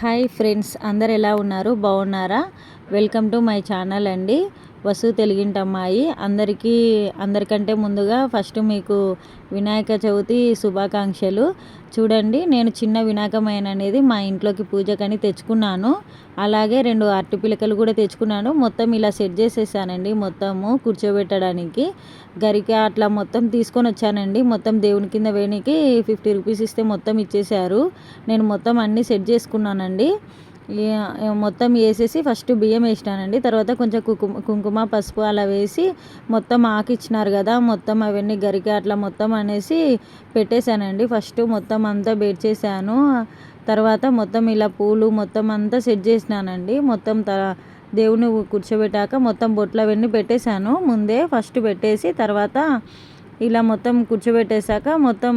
Hi friends అందరు ఎలా ఉన్నారు? బాగున్నారా? వెల్కమ్ టు మై ఛానల్ అండి. వసు తెలుగింటమ్మాయి అందరికీ అందరికంటే ముందుగా ఫస్ట్ మీకు వినాయక చవితి శుభాకాంక్షలు. చూడండి నేను చిన్న వినాయకమైన అనేది మా ఇంట్లోకి పూజకని తెచ్చుకున్నాను. అలాగే రెండు అరటి పిలకలు కూడా తెచ్చుకున్నాను. మొత్తం ఇలా సెట్ చేసేసానండి మొత్తము కూర్చోబెట్టడానికి. గరిక అట్లా మొత్తం తీసుకొని వచ్చానండి. మొత్తం దేవుని కింద వేణికి ఫిఫ్టీ రూపీస్ ఇస్తే మొత్తం ఇచ్చేసారు నేను మొత్తం అన్నీ సెట్ చేసుకున్నానండి. మొత్తం వేసేసి ఫస్ట్ బియ్యం వేసినానండి. తర్వాత కొంచెం కుంకుమ కుంకుమ పసుపు అలా వేసి మొత్తం ఆకిచ్చినారు కదా మొత్తం అవన్నీ గరిక అట్లా మొత్తం అనేసి పెట్టేశానండి. ఫస్ట్ మొత్తం అంతా బెడ్ చేశాను. తర్వాత మొత్తం ఇలా పూలు మొత్తం అంతా సెట్ చేసినానండి. మొత్తం త దేవుని కూర్చోబెట్టాక మొత్తం బొట్లు అవన్నీ పెట్టేశాను. ముందే ఫస్ట్ పెట్టేసి తర్వాత ఇలా మొత్తం కూర్చోబెట్టేశాక మొత్తం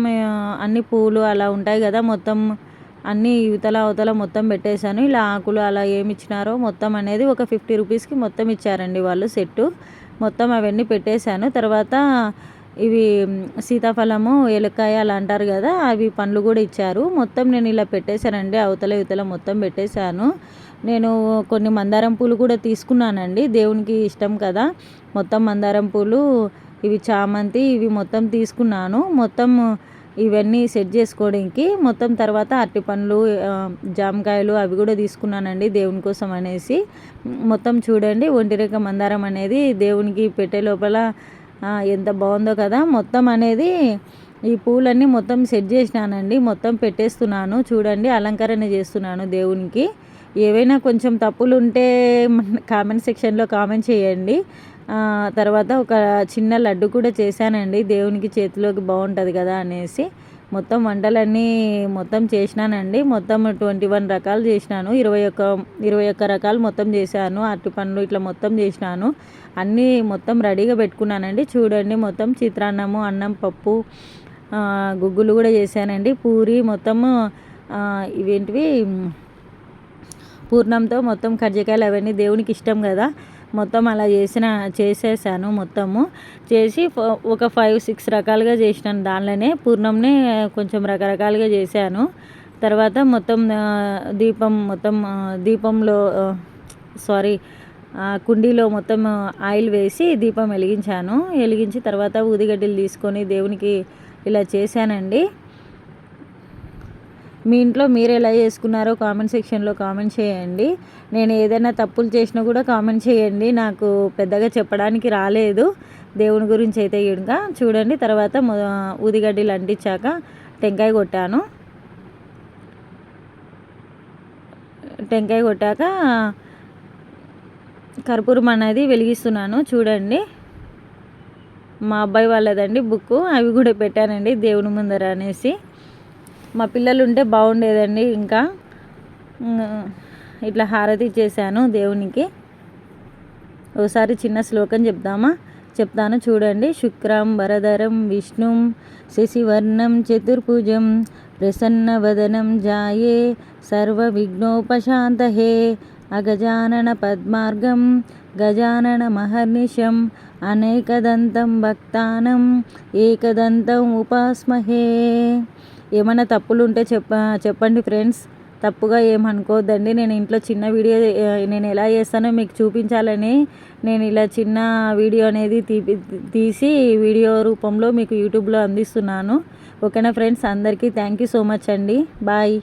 అన్ని పూలు అలా ఉంటాయి కదా మొత్తం అన్నీ ఇవతల అవతల మొత్తం పెట్టేశాను. ఇలా ఆకులు అలా ఏమి ఇచ్చినారో మొత్తం అనేది ఒక ఫిఫ్టీ రూపీస్కి మొత్తం ఇచ్చారండి వాళ్ళు సెట్టు. మొత్తం అవన్నీ పెట్టేశాను. తర్వాత ఇవి సీతాఫలము ఎలక్కాయ అలా అంటారు కదా అవి పండ్లు కూడా ఇచ్చారు. మొత్తం నేను ఇలా పెట్టేశానండి. అవతల ఇవతల మొత్తం పెట్టేశాను. నేను కొన్ని మందారం పూలు కూడా తీసుకున్నానండి. దేవునికి ఇష్టం కదా. మొత్తం మందారం పూలు ఇవి చామంతి ఇవి మొత్తం తీసుకున్నాను. మొత్తం ఇవన్నీ సెట్ చేసుకోవడానికి మొత్తం తర్వాత అరటి పండ్లు జామకాయలు అవి కూడా తీసుకున్నానండి దేవుని కోసం అనేసి. మొత్తం చూడండి ఒంటిరేఖ మందారం అనేది దేవునికి పెట్టే లోపల ఎంత బాగుందో కదా. మొత్తం అనేది ఈ పూలన్నీ మొత్తం సెట్ చేసినానండి మొత్తం పెట్టేస్తున్నాను. చూడండి అలంకరణ చేస్తున్నాను దేవునికి. ఏవైనా కొంచెం తప్పులు ఉంటే కామెంట్ సెక్షన్లో కామెంట్ చేయండి. తర్వాత ఒక చిన్న లడ్డు కూడా చేశానండి. దేవునికి చేతిలోకి బాగుంటుంది కదా అనేసి. మొత్తం వంటలన్నీ మొత్తం చేసినానండి. మొత్తం ట్వంటీ వన్ రకాలు చేసినాను. ఇరవై ఒక్క ఇరవై ఒక్క రకాలు మొత్తం చేశాను. అరటి పండ్లు ఇట్లా మొత్తం చేసినాను. అన్నీ మొత్తం రెడీగా పెట్టుకున్నానండి. చూడండి మొత్తం చిత్రాన్నము అన్నం పప్పు గుగ్గులు కూడా చేశానండి. పూరి మొత్తము ఇవేంటివి? పూర్ణంతో మొత్తం కజ్జికాయలు అవన్నీ దేవునికి ఇష్టం కదా. మొత్తం అలా చేసిన చేసేసాను మొత్తము. చేసి ఒక ఫైవ్ సిక్స్ రకాలుగా చేసినాను. దానిలోనే పూర్ణంనే కొంచెం రకరకాలుగా చేశాను. తర్వాత మొత్తం దీపం మొత్తం దీపంలో సారీ కుండీలో మొత్తం ఆయిల్ వేసి దీపం వెలిగించాను. వెలిగించి తర్వాత ఊదిగడ్డలు తీసుకొని దేవునికి ఇలా చేశానండి. మీ ఇంట్లో మీరు ఎలా చేసుకున్నారో కామెంట్ సెక్షన్లో కామెంట్ చేయండి. నేను ఏదైనా తప్పులు చేసినా కూడా కామెంట్ చేయండి. నాకు పెద్దగా చెప్పడానికి రాలేదు. దేవుని గురించి అయితే ఇంకా చూడండి. తర్వాత ఊదిగడ్డలు అంటించాక టెంకాయ కొట్టాను. టెంకాయ కొట్టాక కర్పూరం అనేది వెలిగిస్తున్నాను. చూడండి. మా అబ్బాయి వాళ్ళదండి బుక్ అవి కూడా పెట్టానండి దేవుని ముందర అనేసి. మా పిల్లలు ఉంటే బాగుండేదండి ఇంకా. ఇట్లా హారతి చేశాను దేవునికి. ఒకసారి చిన్న శ్లోకం చెప్దామా? చెప్తాను చూడండి. శుక్రం వరదరం విష్ణుం శశివర్ణం చతుర్భుజం ప్రసన్నవదనం జాయే సర్వ విఘ్నోపశాంతహే అగజానన పద్మార్గం గజానన మహర్నిశం అనేకదంతం భక్తానం ఏకదంతం ఉపాస్మహే. ఏమైనా తప్పులు ఉంటే చెప్ప చెప్పండి ఫ్రెండ్స్. తప్పుగా ఏమనుకోవద్దండి నేను ఇంట్లో చిన్న వీడియో నేను ఎలా చేస్తానో మీకు చూపించాలని నేను ఇలా చిన్న వీడియో అనేది తీసి వీడియో రూపంలో మీకు యూట్యూబ్లో అందిస్తున్నాను. ఓకేనా ఫ్రెండ్స్? అందరికీ థ్యాంక్ యూ సో మచ్ అండి. బాయ్.